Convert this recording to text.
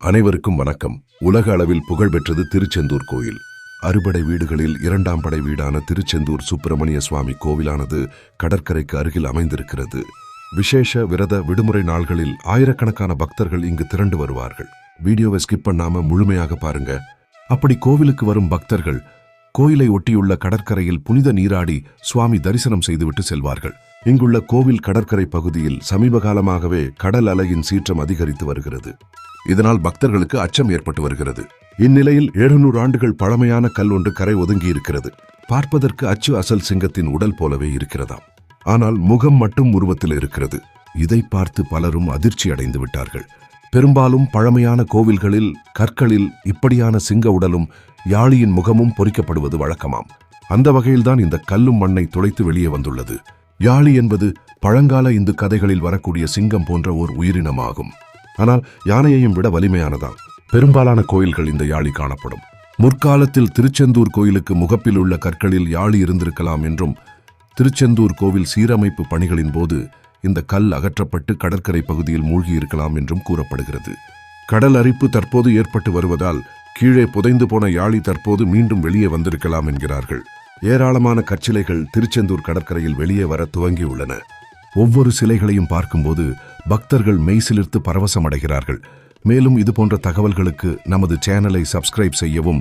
அனைவருக்கும் வணக்கம். உலக அளவில் புகழ்பெற்றது திருச்செந்தூர் கோயில். அறுபடை வீடுகளில் இரண்டாம் படை வீடான திருச்செந்தூர் சுப்பிரமணிய சுவாமி கோவிலானது கடற்கரைக்கு அருகில் அமைந்திருக்கிறது. விசேஷ விரத விடுமுறை நாள்களில் ஆயிரக்கணக்கான பக்தர்கள் இங்கு திரண்டு வருவார்கள். வீடியோவை ஸ்கிப் பண்ணாம முழுமையாக பாருங்க. அப்படி கோவிலுக்கு வரும் பக்தர்கள் கோயிலை ஒட்டியுள்ள கடற்கரையில் புனித நீராடி சுவாமி தரிசனம் செய்துவிட்டு செல்வார்கள். இங்குள்ள கோவில் கடற்கரை பகுதியில் சமீப காலமாகவே கடல் அலையின் சீற்றம் அதிகரித்து வருகிறது. இதனால் பக்தர்களுக்கு அச்சம் ஏற்பட்டு வருகிறது. இந்நிலையில் 700 ஆண்டுகள் பழமையான கல் ஒன்று கரை ஒதுங்கி இருக்கிறது பார்ப்பதற்கு அச்சு அசல் சிங்கத்தின் உடல் போலவே இருக்கிறதாம். ஆனால் முகம் மட்டும் உருவத்தில் இருக்கிறது. இதை பார்த்து பலரும் அதிர்ச்சி அடைந்து விட்டார்கள். பெரும்பாலும் பழமையான கோவில்களில் கற்களில் இப்படியான சிங்க உடலும் யாழியின் முகமும் பொறிக்கப்படுவது வழக்கமாம். அந்த வகையில்தான் இந்த கல்லும் மண்ணை துளைத்து வெளியே வந்துள்ளது. யாழி என்பது பழங்கால இந்து கதைகளில் வரக்கூடிய சிங்கம் போன்ற ஓர் உயிரினமாகும். ஆனால் யானையையும் விட வலிமையானதாம். பெரும்பாலான கோயில்கள் இந்த யாழி காணப்படும். முற்காலத்தில் திருச்செந்தூர் கோயிலுக்கு முகப்பில் உள்ள கற்களில் யாழி இருந்திருக்கலாம் என்றும் திருச்செந்தூர் கோவில் சீரமைப்பு பணிகளின் போது இந்த கல் அகற்றப்பட்டு கடற்கரை பகுதியில் மூழ்கியிருக்கலாம் என்றும் கூறப்படுகிறது. கடல் அரிப்பு தற்போது ஏற்பட்டு வருவதால் கீழே புதைந்து போன யாழி தற்போது மீண்டும் வெளியே வந்திருக்கலாம் என்கிறார்கள். ஏராளமான கற்சிலைகள் திருச்செந்தூர் கடற்கரையில் வெளியே வர துவங்கியுள்ளன. ஒவ்வொரு சிலைகளையும் பார்க்கும்போது பக்தர்கள் மெய்சிலிர்த்து பரவசம் அடைகிறார்கள் மேலும் இது போன்ற தகவல்களுக்கு நமது சேனலை சப்ஸ்கிரைப் செய்யவும்